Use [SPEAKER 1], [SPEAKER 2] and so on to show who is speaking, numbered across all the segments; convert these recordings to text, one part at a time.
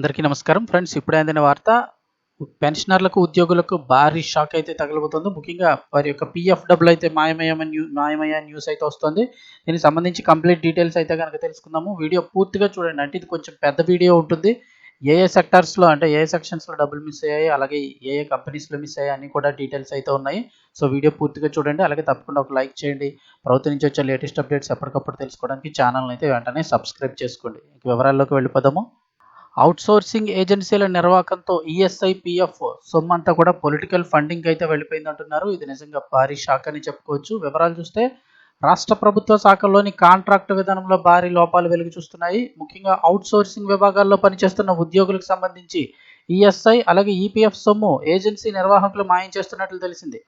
[SPEAKER 1] అందరికీ నమస్కారం. ఫ్రెండ్స్ ఇప్పుడే అందిన వార్త పెన్షనర్లకు ఉద్యోగులకు భారీ షాక్ అయితే తగలబోతుంది. ముఖ్యంగా వారి యొక్క పిఎఫ్ డబ్బులు అయితే మాయమయ్యమ న్యూ మాయమయ్య న్యూస్ అయితే వస్తుంది. దీనికి సంబంధించి కంప్లీట్ డీటెయిల్స్ అయితే కనుక తెలుసుకుందాము. వీడియో పూర్తిగా చూడండి. అంటే ఇది కొంచెం పెద్ద వీడియో ఉంటుంది. ఏ ఏ సెక్టార్స్లో అంటే ఏ ఏ సెక్షన్స్లో డబ్బులు మిస్ అయ్యాయి అలాగే ఏ ఏ కంపెనీస్లో మిస్ అయ్యాయి అన్ని కూడా డీటెయిల్స్ అయితే ఉన్నాయి. సో వీడియో పూర్తిగా చూడండి. అలాగే తప్పకుండా ఒక లైక్ చేయండి. ప్రభుత్వం నుంచి వచ్చే లేటెస్ట్ అప్డేట్స్ ఎప్పటికప్పుడు తెలుసుకోవడానికి ఛానల్ అయితే వెంటనే సబ్స్క్రైబ్ చేసుకోండి. ఇంక వివరాల్లోకి వెళ్ళిపోదాము. అవుట్సోర్సింగ్ ఏజెన్సీల నిర్వాహకంతో ఈఎస్ఐ పిఎఫ్ సొమ్మంతా కూడా పొలిటికల్ ఫండింగ్ అయితే వెళ్ళిపోయింది అంటున్నారు ఇది నిజంగా భారీ షాక్ అని చెప్పుకోవచ్చు. వివరాలు చూస్తే రాష్ట్ర ప్రభుత్వ శాఖల్లోని కాంట్రాక్ట్ విధానంలో భారీ లోపాలు వెలుగు చూస్తున్నాయి. ముఖ్యంగా అవుట్సోర్సింగ్ విభాగాల్లో పనిచేస్తున్న ఉద్యోగులకు సంబంధించి ఈఎస్ఐ అలాగే ఈపీఎఫ్ సొమ్ము ఏజెన్సీ నిర్వాహకులు మాయం చేస్తున్నట్లు తెలిసింది.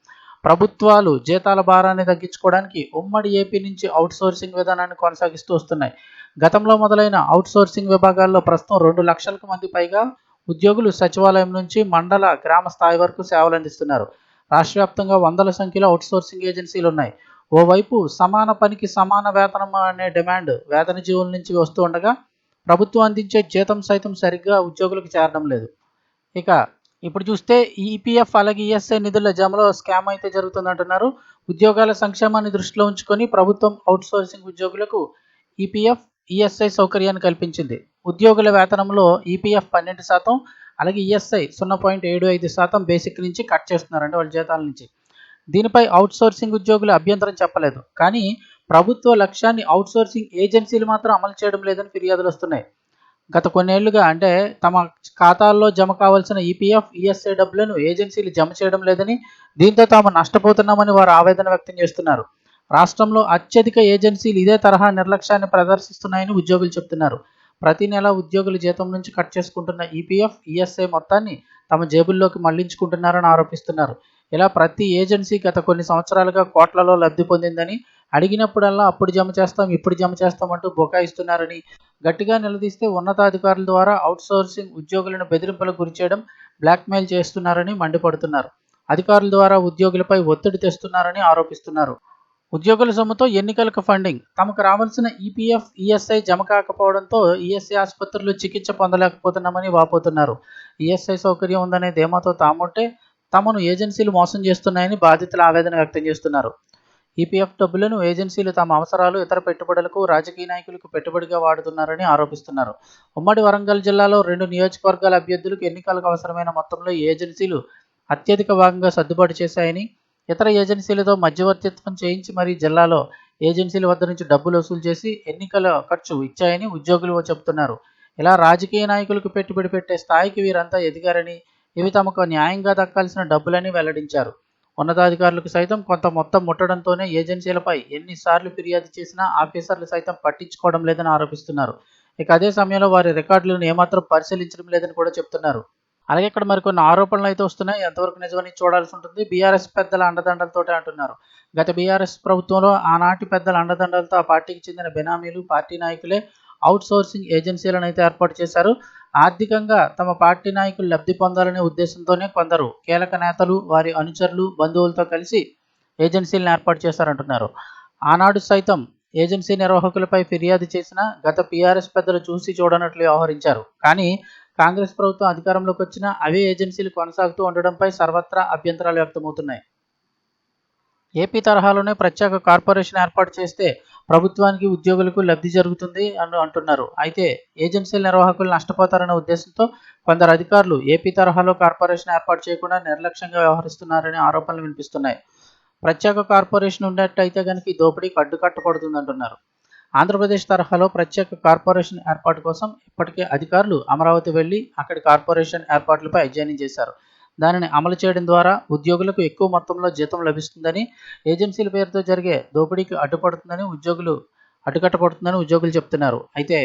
[SPEAKER 1] ప్రభుత్వాలు జీతాల భారాన్ని తగ్గించుకోవడానికి ఉమ్మడి ఏపీ నుంచి అవుట్సోర్సింగ్ విధానాన్ని కొనసాగిస్తూ వస్తున్నాయి. గతంలో మొదలైన అవుట్సోర్సింగ్ విభాగాల్లో ప్రస్తుతం రెండు లక్షలకు మంది పైగా ఉద్యోగులు సచివాలయం నుంచి మండల గ్రామ స్థాయి వరకు సేవలు అందిస్తున్నారు. రాష్ట్ర వ్యాప్తంగా వందల సంఖ్యలో అవుట్సోర్సింగ్ ఏజెన్సీలు ఉన్నాయి. ఓవైపు సమాన పనికి సమాన వేతనం అనే డిమాండ్ వేతన జీవుల నుంచి వస్తూ ఉండగా ప్రభుత్వం అందించే జీతం సైతం సరిగ్గా ఉద్యోగులకు చేరడం లేదు. ఇక ఇప్పుడు చూస్తే ఈపీఎఫ్ అలాగే ఈఎస్ఐ నిధుల జమలో స్కామ్ అయితే జరుగుతుందంటున్నారు. ఉద్యోగాల సంక్షేమాన్ని దృష్టిలో ఉంచుకొని ప్రభుత్వం అవుట్సోర్సింగ్ ఉద్యోగులకు ఈపీఎఫ్ ఈఎస్ఐ సౌకర్యాన్ని కల్పించింది. ఉద్యోగుల వేతనంలో ఈపీఎఫ్ పన్నెండు శాతం అలాగే ఈఎస్ఐ సున్నా పాయింట్ ఏడు ఐదు శాతం బేసిక్ నుంచి కట్ చేస్తున్నారండి వాళ్ళ జీతాల నుంచి. దీనిపై అవుట్సోర్సింగ్ ఉద్యోగులు అభ్యంతరం చెప్పలేదు. కానీ ప్రభుత్వ లక్ష్యాన్ని అవుట్సోర్సింగ్ ఏజెన్సీలు మాత్రం అమలు చేయడం లేదని ఫిర్యాదులు వస్తున్నాయి. గత కొన్నేళ్ళుగా అంటే తమ ఖాతాల్లో జమ కావాల్సిన ఈపీఎఫ్ ఈఎస్ఐ డబ్బులను ఏజెన్సీలు జమ చేయడం లేదని దీంతో తాము నష్టపోతున్నామని వారు ఆవేదన వ్యక్తం చేస్తున్నారు. రాష్ట్రంలో అత్యధిక ఏజెన్సీలు ఇదే తరహా నిర్లక్ష్యాన్ని ప్రదర్శిస్తున్నాయని ఉద్యోగులు చెబుతున్నారు ప్రతి నెల ఉద్యోగుల జీతం నుంచి కట్ చేసుకుంటున్న ఈపీఎఫ్ ఈఎస్ఐ మొత్తాన్ని తమ జేబుల్లోకి మళ్ళించుకుంటున్నారని ఆరోపిస్తున్నారు. ఇలా ప్రతి ఏజెన్సీ గత కొన్ని సంవత్సరాలుగా కోట్లలో లబ్ధి పొందిందని అడిగినప్పుడల్లా అప్పుడు జమ చేస్తాం ఇప్పుడు జమ చేస్తాం అంటూ బొకాయిస్తున్నారని గట్టిగా నిలదీస్తే ఉన్నతాధికారుల ద్వారా అవుట్సోర్సింగ్ ఉద్యోగులను బెదిరింపులకు గురిచేయడం బ్లాక్మెయిల్ చేస్తున్నారని మండిపడుతున్నారు. అధికారుల ద్వారా ఉద్యోగులపై ఒత్తిడి తెస్తున్నారని ఆరోపిస్తున్నారు. ఉద్యోగుల సొమ్ముతో ఎన్నికలకు ఫండింగ్. తమకు రావాల్సిన ఈపీఎఫ్ ఈఎస్ఐ జమ కాకపోవడంతో ఈఎస్ఐ ఆసుపత్రులు చికిత్స పొందలేకపోతున్నామని వాపోతున్నారు. ఈఎస్ఐ సౌకర్యం ఉందనే ధీమాతో తాముంటే తమను ఏజెన్సీలు మోసం చేస్తున్నాయని బాధితులు ఆవేదన వ్యక్తం చేస్తున్నారు. ఈపీఎఫ్ డబ్బులను ఏజెన్సీలు తమ అవసరాలు ఇతర పెట్టుబడులకు రాజకీయ నాయకులకు పెట్టుబడిగా వాడుతున్నారని ఆరోపిస్తున్నారు. ఉమ్మడి వరంగల్ జిల్లాలో రెండు నియోజకవర్గాల అభ్యర్థులకు ఎన్నికలకు అవసరమైన మొత్తంలో ఏజెన్సీలు అత్యధిక భాగంగా సర్దుబాటు చేశాయని ఇతర ఏజెన్సీలతో మధ్యవర్తిత్వం చేయించి మరీ జిల్లాలో ఏజెన్సీల వద్ద నుంచి డబ్బులు వసూలు చేసి ఎన్నికల ఖర్చు ఇచ్చాయని ఉద్యోగులు చెబుతున్నారు. ఇలా రాజకీయ నాయకులకు పెట్టుబడి పెట్టే స్థాయికి వీరంతా ఎదిగారని ఇవి తమకు న్యాయంగా దక్కాల్సిన డబ్బులని వెల్లడించారు. ఉన్నతాధికారులకు సైతం కొంత మొత్తం ముట్టడంతోనే ఏజెన్సీలపై ఎన్నిసార్లు ఫిర్యాదు చేసినా ఆఫీసర్లు సైతం పట్టించుకోవడం లేదని ఆరోపిస్తున్నారు. ఇక అదే సమయంలో వారి రికార్డులను ఏమాత్రం పరిశీలించడం లేదని కూడా చెప్తున్నారు. అలాగే ఇక్కడ మరికొన్ని ఆరోపణలు అయితే వస్తున్నాయి. ఎంతవరకు నిజమని చూడాల్సి ఉంటుంది. బీఆర్ఎస్ పెద్దల అండదండలతోటే అంటున్నారు. గత బీఆర్ఎస్ ప్రభుత్వంలో ఆనాటి పెద్దల అండదండలతో ఆ పార్టీకి చెందిన బెనామీలు పార్టీ నాయకులే అవుట్ సోర్సింగ్ ఏజెన్సీలను అయితే ఏర్పాటు చేశారు. ఆర్థికంగా తమ పార్టీ నాయకులు లబ్ధి పొందాలనే ఉద్దేశంతోనే కొందరు కీలక నేతలు వారి అనుచరులు బంధువులతో కలిసి ఏజెన్సీలను ఏర్పాటు చేశారంటున్నారు. ఆనాడు సైతం ఏజెన్సీ నిర్వాహకులపై ఫిర్యాదు చేసిన గత పీఆర్ఎస్ పెద్దలు చూసి చూడనట్లు వ్యవహరించారు. కానీ కాంగ్రెస్ ప్రభుత్వం అధికారంలోకి వచ్చిన అవే ఏజెన్సీలు కొనసాగుతూ ఉండడంపై సర్వత్రా అభ్యంతరాలు వ్యక్తమవుతున్నాయి. ఏపీ తరహాలోనే ప్రత్యేక కార్పొరేషన్ ఏర్పాటు చేస్తే ప్రభుత్వానికి ఉద్యోగులకు లబ్ధి జరుగుతుంది అని అంటున్నారు. అయితే ఏజెన్సీల నిర్వాహకులు నష్టపోతారనే ఉద్దేశంతో కొందరు అధికారులు ఏపీ తరహాలో కార్పొరేషన్ ఏర్పాటు చేయకుండా నిర్లక్ష్యంగా వ్యవహరిస్తున్నారనే ఆరోపణలు వినిపిస్తున్నాయి. ప్రత్యేక కార్పొరేషన్ ఉన్నట్టయితే కనుక ఈ దోపిడీకి అడ్డుకట్టబడుతుంది అంటున్నారు ఆంధ్రప్రదేశ్ తరహాలో ప్రత్యేక కార్పొరేషన్ ఏర్పాటు కోసం ఇప్పటికే అధికారులు అమరావతి వెళ్ళి అక్కడి కార్పొరేషన్ ఏర్పాట్లపై అధ్యయనం చేశారు. దానిని అమలు చేయడం ద్వారా ఉద్యోగులకు ఎక్కువ మొత్తంలో జీతం లభిస్తుందని ఏజెన్సీల పేరుతో జరిగే దోపిడీకి అడ్డుపడుతుందని ఉద్యోగులు అడ్డుకట్టబడుతుందని ఉద్యోగులు చెప్తున్నారు. అయితే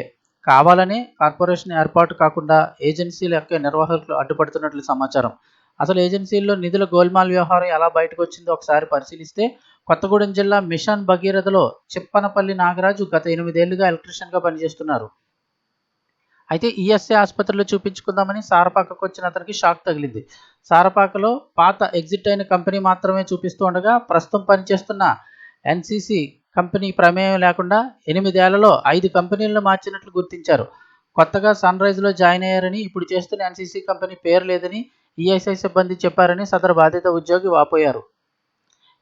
[SPEAKER 1] కావాలనే కార్పొరేషన్ ఏర్పాటు కాకుండా ఏజెన్సీల యొక్క నిర్వాహకులు అడ్డుపడుతున్నట్లు సమాచారం. అసలు ఏజెన్సీల్లో నిధుల గోల్మాల్ వ్యవహారం ఎలా బయటకు వచ్చిందో ఒకసారి పరిశీలిస్తే కొత్తగూడెం జిల్లా మిషన్ భగీరథలో చిప్పనపల్లి నాగరాజు గత ఎనిమిదేళ్ళుగా ఎలక్ట్రీషియన్గా పనిచేస్తున్నారు. అయితే ఈఎస్ఐ ఆసుపత్రిలో చూపించుకుందామని సారపాకకు వచ్చిన అతనికి షాక్ తగిలింది. సారపాకలో పాత ఎగ్జిట్ అయిన కంపెనీ మాత్రమే చూపిస్తూ ఉండగా ప్రస్తుతం పనిచేస్తున్న ఎన్సీసీ కంపెనీ ప్రమేయం లేకుండా ఎనిమిదేళ్ళలో ఐదు కంపెనీలను మార్చినట్లు గుర్తించారు. కొత్తగా సన్ రైజ్లో జాయిన్ అయ్యారని ఇప్పుడు చేస్తున్న ఎన్సీసీ కంపెనీ పేరు లేదని ఈఎస్ఐ సిబ్బంది చెప్పారని సదరు బాధిత ఉద్యోగి వాపోయారు.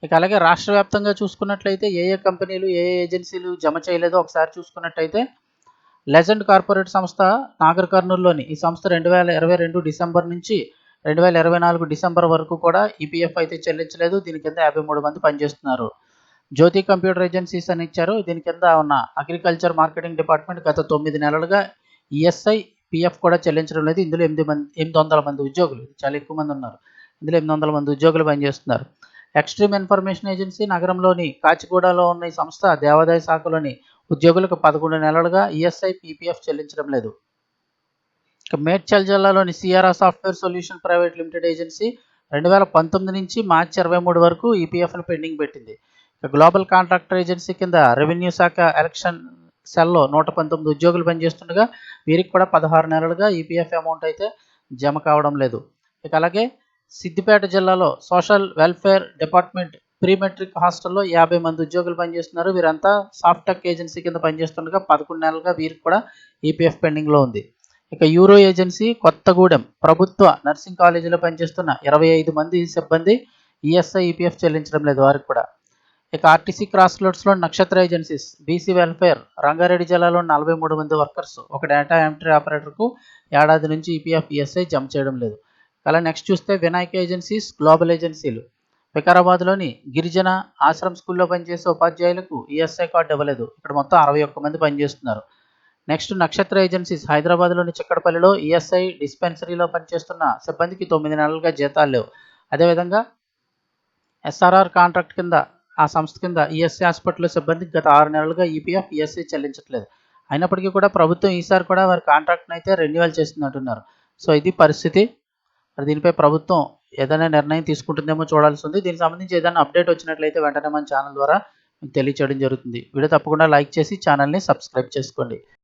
[SPEAKER 1] ఇక అలాగే రాష్ట్ర వ్యాప్తంగా చూసుకున్నట్లయితే ఏ ఏ కంపెనీలు ఏ ఏ ఏజెన్సీలు జమ చేయలేదో ఒకసారి చూసుకున్నట్లయితే లెజెండ్ కార్పొరేట్ సంస్థ నాగర్ కర్నూలులోని ఈ సంస్థ రెండు వేల ఇరవై రెండు డిసెంబర్ నుంచి రెండు వేల ఇరవై నాలుగు డిసెంబర్ వరకు కూడా ఈపీఎఫ్ అయితే చెల్లించలేదు. దీని కింద యాభై మూడు మంది పనిచేస్తున్నారు. జ్యోతి కంప్యూటర్ ఏజెన్సీస్ అని ఇచ్చారు. దీని కింద ఉన్న అగ్రికల్చర్ మార్కెటింగ్ డిపార్ట్మెంట్ గత తొమ్మిది నెలలుగా ఈఎస్ఐ పిఎఫ్ కూడా చెల్లించడం లేదు. ఇందులో ఎనిమిది మంది ఎనిమిది వందల మంది ఉద్యోగులు చాలా ఎక్కువ మంది ఉన్నారు. ఇందులో ఎనిమిది వందల మంది ఉద్యోగులు పనిచేస్తున్నారు. ఎక్స్ట్రీమ్ ఇన్ఫర్మేషన్ ఏజెన్సీ నగరంలోని కాచిగూడలో ఉన్న ఈ సంస్థ దేవాదాయ శాఖలోని ఉద్యోగులకు పదకొండు నెలలుగా ఈఎస్ఐ పీపీఎఫ్ చెల్లించడం లేదు. ఇక మేడ్చల్ జిల్లాలోని సిఆర్ఆ software solution private limited agency రెండు వేల పంతొమ్మిది నుంచి మార్చి ఇరవై మూడు వరకు ఈపీఎఫ్ను పెండింగ్ పెట్టింది. గ్లోబల్ కాంట్రాక్టర్ ఏజెన్సీ కింద రెవెన్యూ శాఖ ఎలక్షన్ సెల్లో నూట పంతొమ్మిది ఉద్యోగులు పనిచేస్తుండగా వీరికి కూడా పదహారు నెలలుగా ఈపీఎఫ్ అమౌంట్ అయితే జమ కావడం లేదు. ఇక అలాగే సిద్దిపేట జిల్లాలో social welfare department pre matric హాస్టల్లో యాభై మంది ఉద్యోగులు పనిచేస్తున్నారు. వీరంతా సాఫ్ట్టెక్ ఏజెన్సీ కింద పనిచేస్తుండగా పదకొండు నెలలుగా వీరికి కూడా ఈపీఎఫ్ పెండింగ్లో ఉంది. ఇక యూరో ఏజెన్సీ కొత్తగూడెం ప్రభుత్వ నర్సింగ్ కాలేజీలో పనిచేస్తున్న ఇరవై ఐదు మంది సిబ్బంది ఈఎస్ఐ ఈపీఎఫ్ చెల్లించడం లేదు వారికి కూడా. ఇక ఆర్టీసీ క్రాస్ రోడ్స్లో నక్షత్ర ఏజెన్సీస్ బీసీ వెల్ఫేర్ రంగారెడ్డి జిల్లాలో నలభై మూడు మంది వర్కర్స్ ఒక డేటా ఎంట్రీ ఆపరేటర్కు ఏడాది నుంచి ఈపీఎఫ్ ఈఎస్ఐ జమ చేయడం లేదు. అలా నెక్స్ట్ చూస్తే వినాయక ఏజెన్సీస్ గ్లోబల్ ఏజెన్సీలు వికారాబాద్లోని గిరిజన ఆశ్రమ్ స్కూల్లో పనిచేసే ఉపాధ్యాయులకు ఈఎస్ఐ కార్డు ఇవ్వలేదు. ఇక్కడ మొత్తం అరవై ఒక్క మంది పనిచేస్తున్నారు. నెక్స్ట్ నక్షత్ర ఏజెన్సీస్ హైదరాబాద్లోని చిక్కడపల్లిలో ఈఎస్ఐ డిస్పెన్సరీలో పనిచేస్తున్న సిబ్బందికి తొమ్మిది నెలలుగా జీతాలు లేవు. అదేవిధంగా ఎస్ఆర్ఆర్ కాంట్రాక్ట్ కింద ఆ సంస్థ కింద ఈఎస్ఐ హాస్పిటల్లో సిబ్బందికి గత ఆరు నెలలుగా ఈపీఎఫ్ ఈఎస్ఐ చెల్లించట్లేదు. అయినప్పటికీ కూడా ప్రభుత్వం ఈసారి కూడా వారి కాంట్రాక్ట్ని అయితే రెన్యువల్ చేస్తుందంటున్నారు సో ఇది పరిస్థితి. మరి దీనిపై ప్రభుత్వం ఏదైనా నిర్ణయం తీసుకుంటుందేమో చూడాల్సి ఉంది దీనికి సంబంధించి ఏదైనా అప్డేట్ వచ్చినట్లయితే వెంటనే మన ఛానల్ ద్వారా మీకు తెలియచేయడం జరుగుతుంది. వీడియో తప్పకుండా లైక్ చేసి ఛానల్ని సబ్స్క్రైబ్ చేసుకోండి.